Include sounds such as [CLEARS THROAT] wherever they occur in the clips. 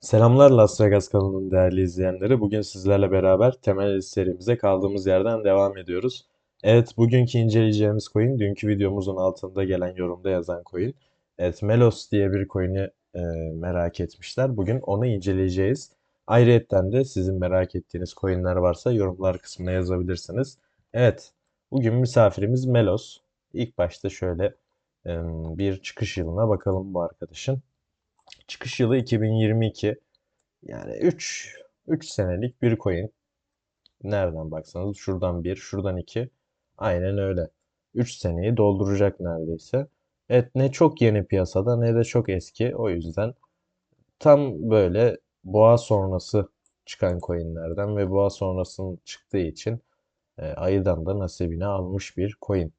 Selamlar Las Vegas kanalının değerli izleyenleri. Bugün sizlerle beraber temel serimize kaldığımız yerden devam ediyoruz. Evet, bugünkü inceleyeceğimiz coin, dünkü videomuzun altında gelen yorumda yazan coin. Evet, Melos diye bir coin'i e, merak etmişler. Bugün onu inceleyeceğiz. Ayrıyeten de sizin merak ettiğiniz coin'ler varsa yorumlar kısmına yazabilirsiniz. Evet, bugün misafirimiz Melos. İlk başta şöyle e, bir çıkış yılına bakalım bu arkadaşın. Çıkış yılı 2022. Yani 3 3 senelik bir coin. Nereden baksanız şuradan 1, şuradan 2. Aynen öyle. 3 seneyi dolduracak neredeyse. Evet ne çok yeni piyasada ne de çok eski. O yüzden tam böyle boğa sonrası çıkan coinlerden ve boğa sonrasının çıktığı için e, ayıdan da nasibini almış bir coin.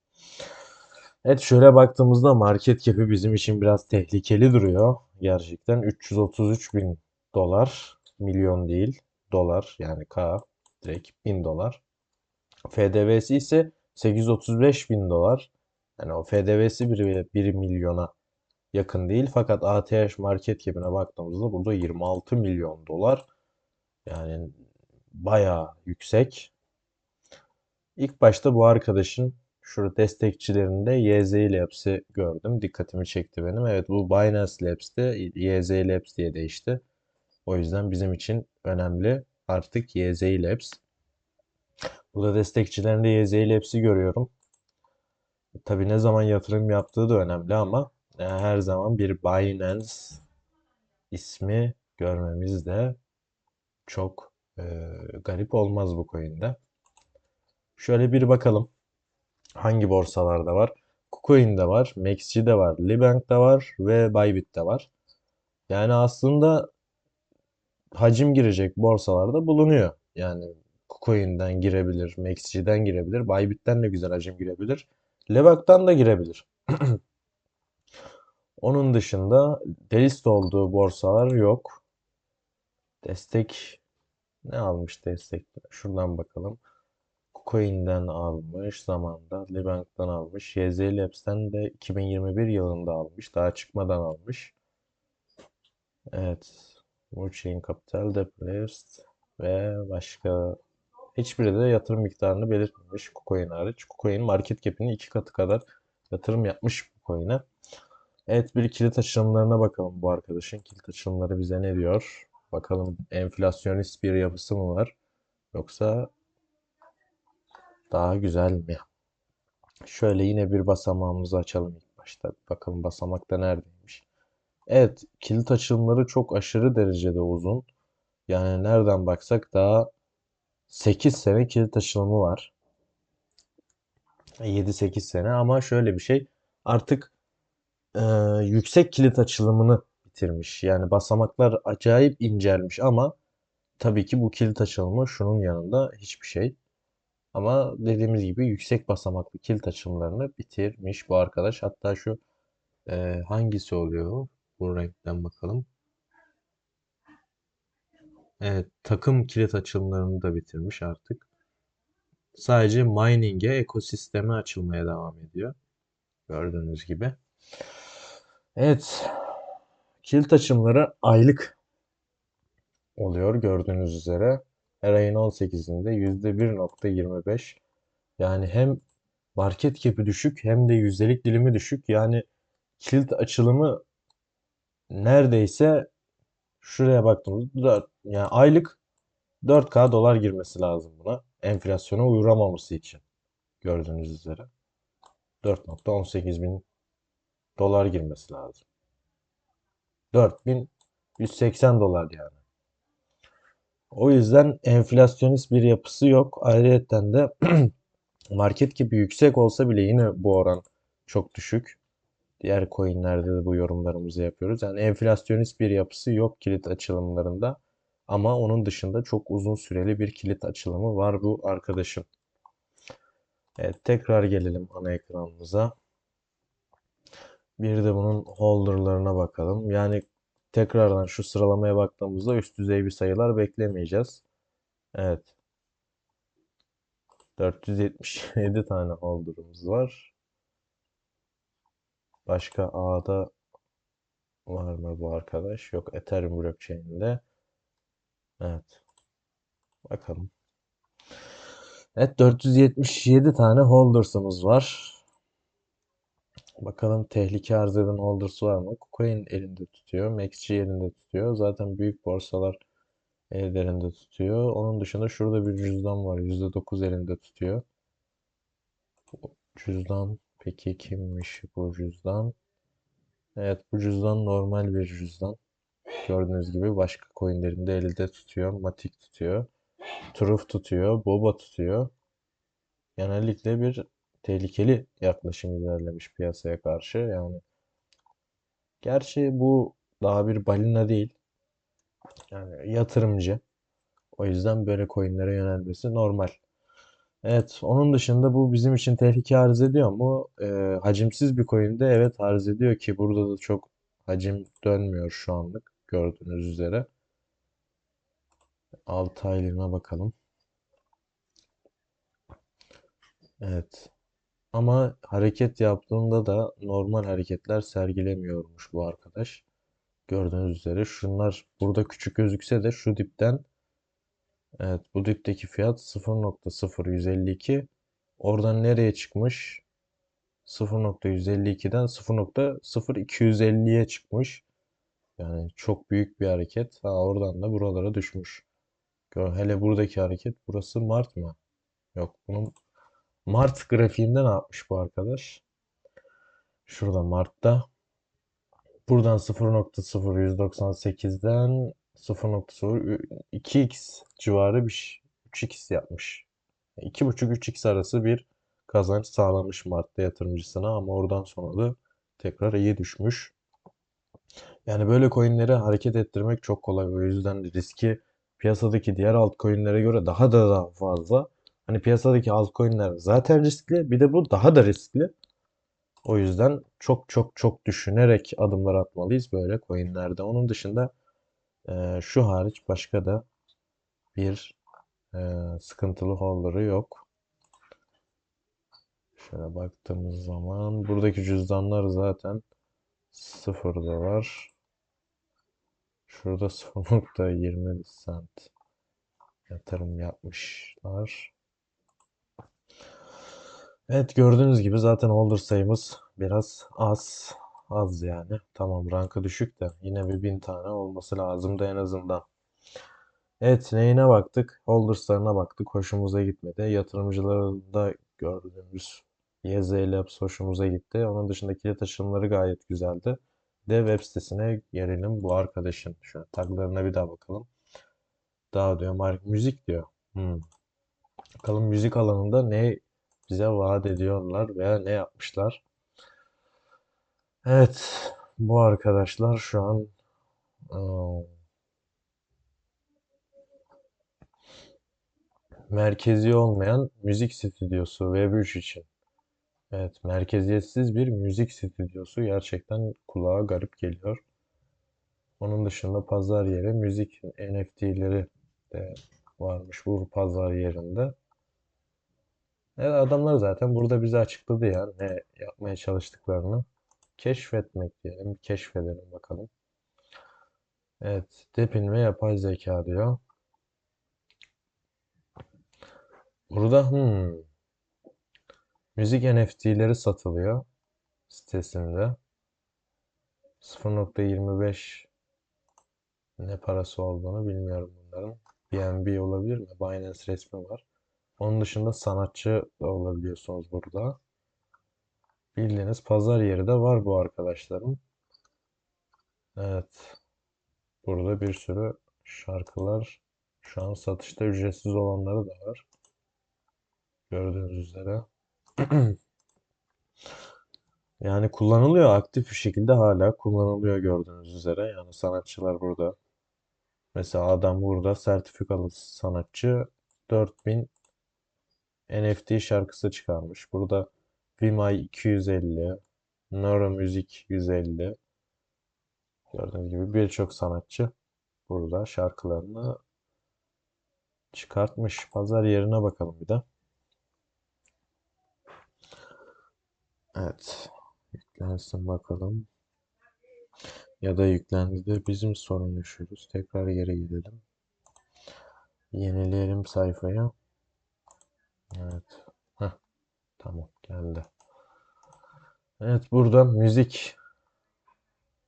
Evet şöyle baktığımızda market cap'i bizim için biraz tehlikeli duruyor. Gerçekten 333 bin dolar, milyon değil, dolar yani K direkt 1000 dolar. FDV'si ise 835 bin dolar. Yani o FDV'si 1, 1 milyona yakın değil. Fakat ATH market cap'ine baktığımızda burada 26 milyon dolar. Yani bayağı yüksek. İlk başta bu arkadaşın Şurada destekçilerinde YZ Labs'i gördüm. Dikkatimi çekti benim. Evet bu Binance Labs'te YZ Labs diye değişti. O yüzden bizim için önemli artık YZ Labs. Burada destekçilerinde YZ Labs'i görüyorum. Tabi ne zaman yatırım yaptığı da önemli ama e, her zaman bir Binance ismi görmemiz de çok e, garip olmaz bu coin'de. Şöyle bir bakalım hangi borsalarda var? KuCoin'de var, MaxG'de var, Libank'ta var ve Bybit'te var. Yani aslında hacim girecek borsalarda bulunuyor. Yani KuCoin'den girebilir, MaxG'den girebilir, Bybit'ten de güzel hacim girebilir. Levack'tan da girebilir. [CLEARS THROAT] Onun dışında delist olduğu borsalar yok. Destek ne almış destek? Şuradan bakalım. Coin'den almış zamanda. Libank'tan almış. YZ Labs'ten de 2021 yılında almış. Daha çıkmadan almış. Evet. Moonchain Capital, Depressed ve başka hiçbiri de yatırım miktarını belirtmemiş KuCoin hariç. KuCoin market cap'inin iki katı kadar yatırım yapmış bu coin'e. Evet bir kilit açılımlarına bakalım bu arkadaşın. Kilit açılımları bize ne diyor? Bakalım enflasyonist bir yapısı mı var? Yoksa daha güzel mi? Şöyle yine bir basamağımızı açalım ilk başta. Bakalım basamak da neredeymiş. Evet, kilit açılımları çok aşırı derecede uzun. Yani nereden baksak daha 8 sene kilit açılımı var. 7-8 sene ama şöyle bir şey artık e, yüksek kilit açılımını bitirmiş. Yani basamaklar acayip incelmiş ama tabii ki bu kilit açılımı şunun yanında hiçbir şey. Ama dediğimiz gibi yüksek basamaklı kilit açılımlarını bitirmiş bu arkadaş. Hatta şu e, hangisi oluyor? Bu renkten bakalım. Evet, takım kilit açılımlarını da bitirmiş artık. Sadece mining'e, ekosisteme açılmaya devam ediyor. Gördüğünüz gibi. Evet. Kilit açılımları aylık oluyor gördüğünüz üzere. Her ayın 18'inde %1.25 yani hem market cap'i düşük hem de yüzdelik dilimi düşük. Yani kilit açılımı neredeyse şuraya baktığımızda yani aylık 4K dolar girmesi lazım buna. Enflasyona uğramaması için. Gördüğünüz üzere. 4.18 bin dolar girmesi lazım. 4180 dolar yani. O yüzden enflasyonist bir yapısı yok. Ayrıca de [CLEARS THROAT] market gibi yüksek olsa bile yine bu oran çok düşük. Diğer coinlerde de bu yorumlarımızı yapıyoruz. Yani enflasyonist bir yapısı yok kilit açılımlarında. Ama onun dışında çok uzun süreli bir kilit açılımı var bu arkadaşın. Evet tekrar gelelim ana ekranımıza. Bir de bunun holderlarına bakalım. Yani Tekrardan şu sıralamaya baktığımızda üst düzey bir sayılar beklemeyeceğiz. Evet. 477 tane holder'ımız var. Başka A'da var mı bu arkadaş? Yok Ethereum blockchain'inde. Evet. Bakalım. Evet 477 tane holders'ımız var. Bakalım tehlike arz eden holders var mı? KuCoin elinde tutuyor. MaxG elinde tutuyor. Zaten büyük borsalar ellerinde tutuyor. Onun dışında şurada bir cüzdan var. %9 elinde tutuyor. Cüzdan peki kimmiş bu cüzdan? Evet bu cüzdan normal bir cüzdan. Gördüğünüz gibi başka coinlerini de elde tutuyor. Matic tutuyor. Truth tutuyor. Boba tutuyor. Genellikle bir tehlikeli yaklaşım ilerlemiş piyasaya karşı. Yani gerçi bu daha bir balina değil. Yani yatırımcı. O yüzden böyle coinlere yönelmesi normal. Evet, onun dışında bu bizim için tehlike arz ediyor mu? Ee, hacimsiz bir coin'de evet arz ediyor ki burada da çok hacim dönmüyor şu anlık gördüğünüz üzere. 6 aylığına bakalım. Evet. Ama hareket yaptığında da normal hareketler sergilemiyormuş bu arkadaş. Gördüğünüz üzere şunlar burada küçük gözükse de şu dipten evet bu dipteki fiyat 0.0152 oradan nereye çıkmış? 0.152'den 0.0250'ye çıkmış. Yani çok büyük bir hareket. Ha, oradan da buralara düşmüş. Hele buradaki hareket burası Mart mı? Yok bunun Mart grafiğinde ne yapmış bu arkadaş? Şurada Mart'ta. Buradan 0.0198'den 0.02x civarı bir 3x yapmış. 2.5-3x arası bir kazanç sağlamış Mart'ta yatırımcısına ama oradan sonra da tekrar iyi düşmüş. Yani böyle coinleri hareket ettirmek çok kolay. O yüzden riski piyasadaki diğer altcoin'lere göre daha da daha fazla. Hani piyasadaki altcoin'ler zaten riskli. Bir de bu daha da riskli. O yüzden çok çok çok düşünerek adımlar atmalıyız böyle coin'lerde. Onun dışında e, şu hariç başka da bir e, sıkıntılı holder'ı yok. Şöyle baktığımız zaman buradaki cüzdanlar zaten sıfırda var. Şurada 0.20 cent yatırım yapmışlar. Evet gördüğünüz gibi zaten holder sayımız biraz az. Az yani. Tamam rankı düşük de yine bir bin tane olması lazımdı en azından. Evet neyine baktık? Holders'larına baktık. Hoşumuza gitmedi. Yatırımcıları da gördüğümüz YZ Labs hoşumuza gitti. Onun dışındaki kilit açılımları gayet güzeldi. De web sitesine gelelim bu arkadaşın. Şöyle taglarına bir daha bakalım. Daha diyor mark müzik diyor. Hmm. Bakalım müzik alanında ne bize vaat ediyorlar veya ne yapmışlar. Evet bu arkadaşlar şu an ıı, merkezi olmayan müzik stüdyosu Web3 için. Evet, merkeziyetsiz bir müzik stüdyosu gerçekten kulağa garip geliyor. Onun dışında pazar yeri müzik NFT'leri de varmış bu pazar yerinde. Evet, adamlar zaten burada bize açıkladı ya ne yapmaya çalıştıklarını. Keşfetmek diyelim. Keşfedelim bakalım. Evet. Depin ve yapay zeka diyor. Burada hmm, müzik NFT'leri satılıyor sitesinde. 0.25 ne parası olduğunu bilmiyorum bunların. BNB olabilir mi? Binance resmi var. Onun dışında sanatçı da olabiliyorsunuz burada. Bildiğiniz pazar yeri de var bu arkadaşların. Evet. Burada bir sürü şarkılar şu an satışta ücretsiz olanları da var. Gördüğünüz üzere. [CLEARS THROAT] Yani kullanılıyor aktif bir şekilde hala kullanılıyor gördüğünüz üzere. Yani sanatçılar burada. Mesela adam burada sertifikalı sanatçı 4000 NFT şarkısı çıkarmış. Burada Vimay 250, Nora Müzik 150. Gördüğünüz gibi birçok sanatçı burada şarkılarını çıkartmış. Pazar yerine bakalım bir de. Evet. Yüklensin bakalım. Ya da yüklendi de bizim sorun yaşıyoruz. Tekrar geri gidelim. Yenileyelim sayfayı. Evet. Heh, tamam geldi. Evet burada müzik.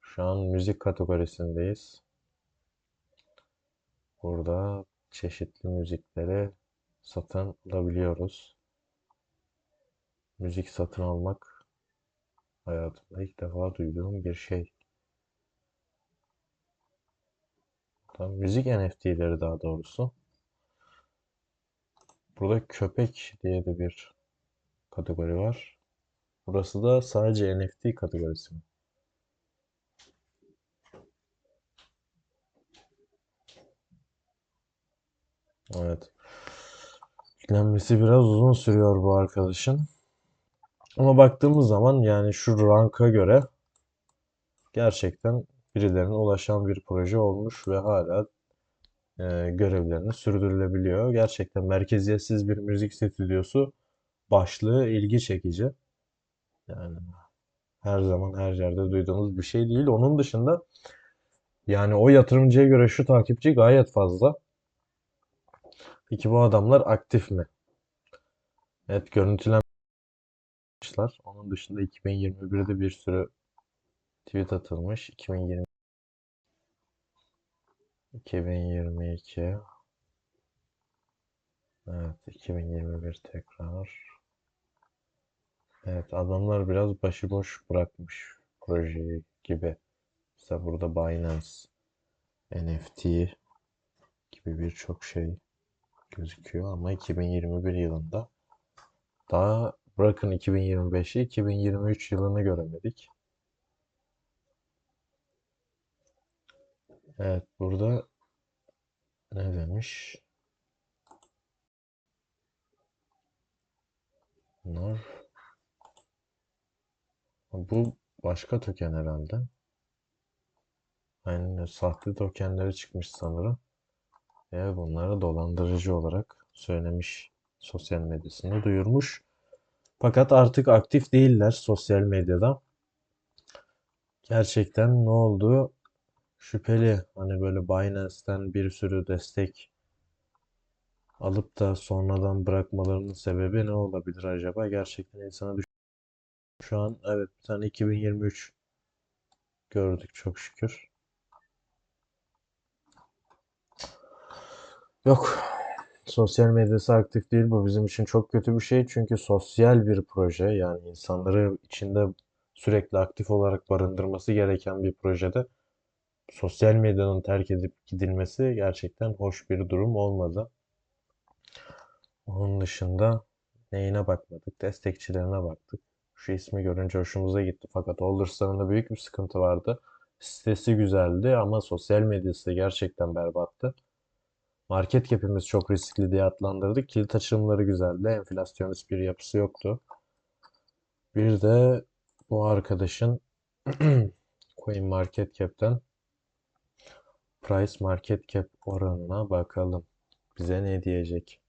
Şu an müzik kategorisindeyiz. Burada çeşitli müzikleri satın alabiliyoruz. Müzik satın almak hayatımda ilk defa duyduğum bir şey. Tam müzik NFT'leri daha doğrusu. Burada köpek diye de bir kategori var. Burası da sadece NFT kategorisi? Evet. Yüklenmesi biraz uzun sürüyor bu arkadaşın. Ama baktığımız zaman yani şu ranka göre gerçekten birilerine ulaşan bir proje olmuş ve hala e, görevlerini sürdürülebiliyor. Gerçekten merkeziyetsiz bir müzik stüdyosu başlığı ilgi çekici. Yani her zaman her yerde duyduğumuz bir şey değil. Onun dışında yani o yatırımcıya göre şu takipçi gayet fazla. Peki bu adamlar aktif mi? Evet görüntülenmişler. Onun dışında 2021'de bir sürü tweet atılmış. 2020 2022 Evet 2021 tekrar Evet adamlar biraz başıboş bırakmış projeyi gibi. Mesela burada Binance NFT gibi birçok şey gözüküyor ama 2021 yılında daha bırakın 2025'i 2023 yılını göremedik. Evet burada ne demiş? Nar. Bu başka token herhalde. Aynen sahte tokenleri çıkmış sanırım. Ve bunları dolandırıcı olarak söylemiş sosyal medyasında duyurmuş. Fakat artık aktif değiller sosyal medyada. Gerçekten ne oldu? Şüpheli. Hani böyle Binance'ten bir sürü destek alıp da sonradan bırakmalarının sebebi ne olabilir acaba? Gerçekten insana düş Şu an evet bir tane 2023 gördük çok şükür. Yok. Sosyal medyası aktif değil. Bu bizim için çok kötü bir şey. Çünkü sosyal bir proje. Yani insanları içinde sürekli aktif olarak barındırması gereken bir projede sosyal medyanın terk edip gidilmesi gerçekten hoş bir durum olmadı. Onun dışında neyine bakmadık? Destekçilerine baktık. Şu ismi görünce hoşumuza gitti. Fakat Olderstan'da büyük bir sıkıntı vardı. Sitesi güzeldi ama sosyal medyası gerçekten berbattı. Market cap'imiz çok riskli diye adlandırdık. Kilit açılımları güzeldi. Enflasyonist bir yapısı yoktu. Bir de bu arkadaşın [CLEARS THROAT] Coin Market Cap'ten Price Market Cap oranına bakalım. Bize ne diyecek?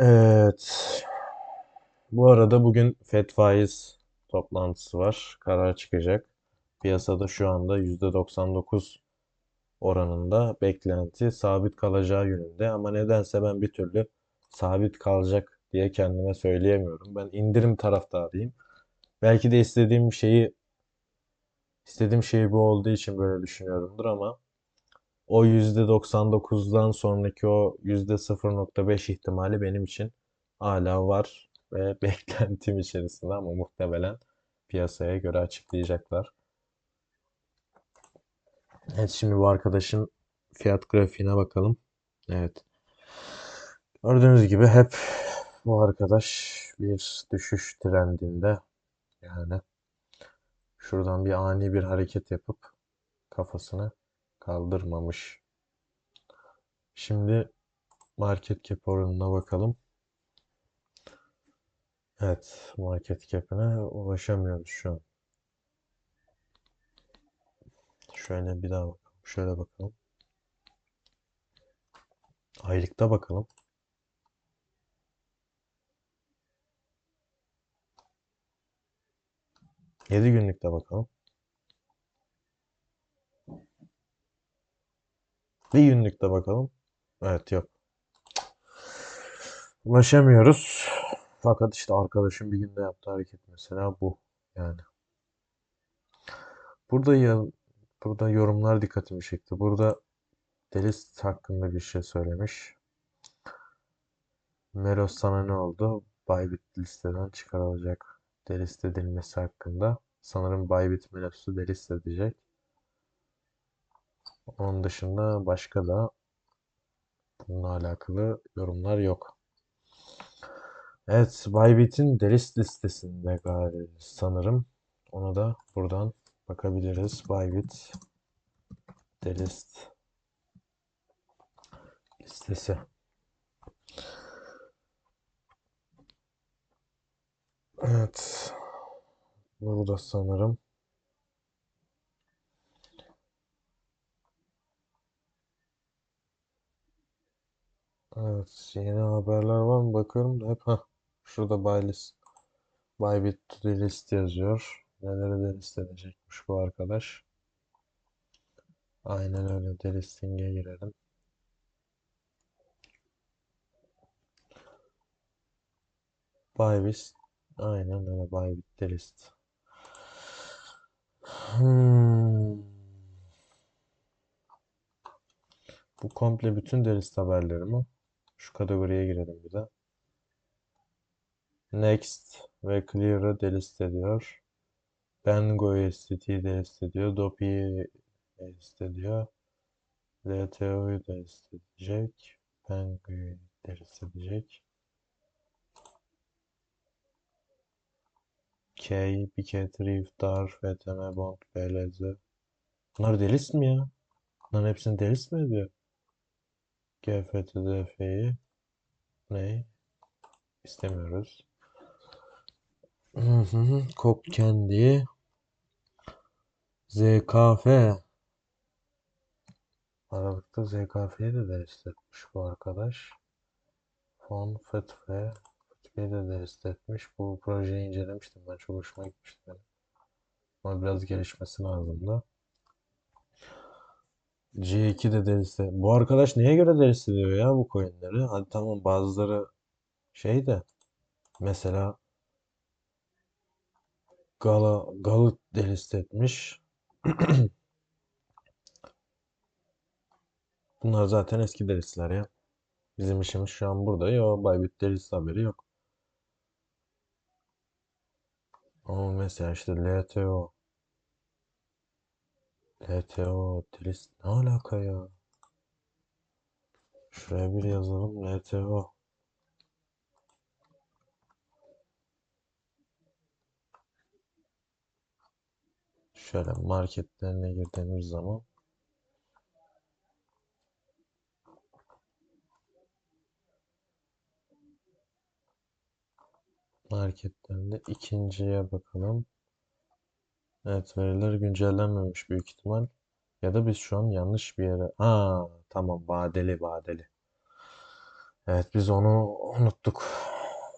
Evet. Bu arada bugün FED faiz toplantısı var. Karar çıkacak. Piyasada şu anda %99 oranında beklenti sabit kalacağı yönünde ama nedense ben bir türlü sabit kalacak diye kendime söyleyemiyorum. Ben indirim taraftarıyım. Belki de istediğim şeyi istediğim şey bu olduğu için böyle düşünüyorumdur ama o %99'dan sonraki o %0.5 ihtimali benim için hala var ve [LAUGHS] beklentim içerisinde ama muhtemelen piyasaya göre açıklayacaklar. Evet şimdi bu arkadaşın fiyat grafiğine bakalım. Evet. Gördüğünüz gibi hep bu arkadaş bir düşüş trendinde. Yani şuradan bir ani bir hareket yapıp kafasını kaldırmamış. Şimdi market cap oranına bakalım. Evet, market cap'ine ulaşamıyoruz şu an. Şöyle bir daha bakalım. Şöyle bakalım. Aylıkta bakalım. 7 günlükte bakalım. Bir günlükte bakalım. Evet yok. Ulaşamıyoruz. Fakat işte arkadaşım bir günde yaptığı hareket mesela bu. Yani. Burada ya, burada yorumlar dikkatimi çekti. Burada Delis hakkında bir şey söylemiş. Melos sana ne oldu? Bybit listeden çıkarılacak. Delist edilmesi hakkında. Sanırım Bybit Melos'u delist edecek. Onun dışında başka da bununla alakalı yorumlar yok. Evet, Bybit'in delist listesinde galiba sanırım. Onu da buradan bakabiliriz. Bybit delist listesi. Evet. Burada sanırım. Evet, yeni haberler var mı bakıyorum hep ha şurada buy list, Bybit to delist yazıyor. Neleri delist edecekmiş bu arkadaş. Aynen öyle delisting'e girelim. Bybit aynen öyle Bybit delist. Hmm. Bu komple bütün delist haberleri mi? Şu kategoriye girelim bir de. Next ve Clear'ı delist ediyor. Bengo'yu STT delist ediyor. Dopi'yi delist ediyor. LTO'yu delist edecek. Bengo'yu delist edecek. K, Biket, Reef, Dar, FTM, Bond, BLZ. Bunlar delist mi ya? Bunların hepsini delist mi ediyor? GFTDF'yi ne? İstemiyoruz. Kok kendi ZKF Aralıkta ZKF'yi de delist etmiş bu arkadaş. Fon Fetfe Fetve'yi de delist etmiş. Bu projeyi incelemiştim ben. Çok hoşuma gitmişti benim. Ama biraz gelişmesi lazımdı. C2 de delist et- Bu arkadaş neye göre delist ediyor ya bu coinleri? Hadi tamam bazıları şey de mesela Gala Galı delist etmiş. [CLEARS THROAT] Bunlar zaten eski delistler ya. Bizim işimiz şu an burada. Yo Bybit delist haberi yok. Ama mesela işte LTO LTO delist ne alaka ya? Şuraya bir yazalım LTO. Şöyle marketlerine girdiğimiz zaman marketlerinde ikinciye bakalım. Evet veriler güncellenmemiş büyük ihtimal. Ya da biz şu an yanlış bir yere... Aa tamam vadeli vadeli. Evet biz onu unuttuk.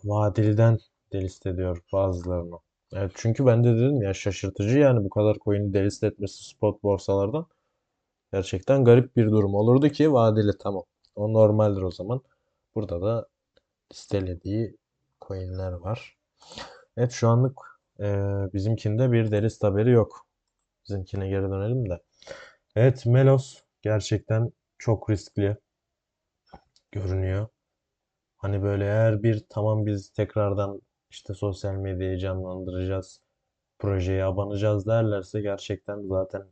Vadeliden delist ediyor bazılarını. Evet çünkü ben de dedim ya şaşırtıcı yani bu kadar coin'i delist etmesi spot borsalardan. Gerçekten garip bir durum olurdu ki vadeli tamam. O normaldir o zaman. Burada da listelediği coin'ler var. Evet şu anlık e, bizimkinde bir delist haberi yok. Bizimkine geri dönelim de. Evet Melos gerçekten çok riskli görünüyor. Hani böyle eğer bir tamam biz tekrardan işte sosyal medyayı canlandıracağız, projeye abanacağız derlerse gerçekten zaten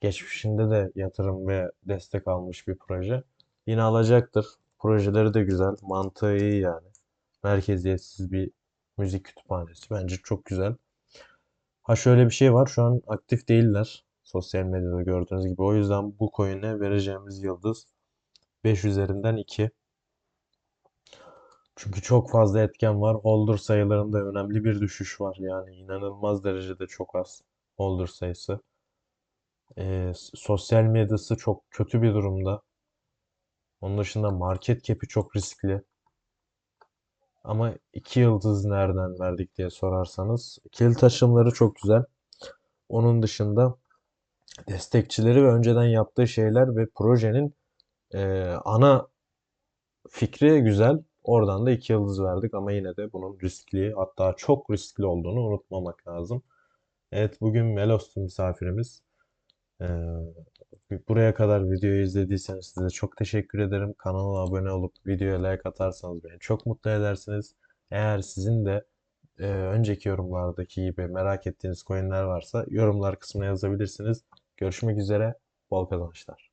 geçmişinde de yatırım ve destek almış bir proje. Yine alacaktır. Projeleri de güzel, mantığı iyi yani. Merkeziyetsiz bir müzik kütüphanesi. Bence çok güzel. Ha şöyle bir şey var. Şu an aktif değiller. Sosyal medyada gördüğünüz gibi. O yüzden bu coin'e vereceğimiz yıldız 5 üzerinden 2. Çünkü çok fazla etken var. Holder sayılarında önemli bir düşüş var. Yani inanılmaz derecede çok az holder sayısı. Ee, sosyal medyası çok kötü bir durumda. Onun dışında market cap'i çok riskli. Ama iki yıldız nereden verdik diye sorarsanız. Kilit taşımları çok güzel. Onun dışında destekçileri ve önceden yaptığı şeyler ve projenin Ee, ana fikri güzel. Oradan da iki yıldız verdik ama yine de bunun riskli hatta çok riskli olduğunu unutmamak lazım. Evet bugün Melos'tu misafirimiz. Ee, buraya kadar videoyu izlediyseniz size çok teşekkür ederim. Kanala abone olup videoya like atarsanız beni çok mutlu edersiniz. Eğer sizin de e, önceki yorumlardaki gibi merak ettiğiniz coinler varsa yorumlar kısmına yazabilirsiniz. Görüşmek üzere. Bol kazançlar.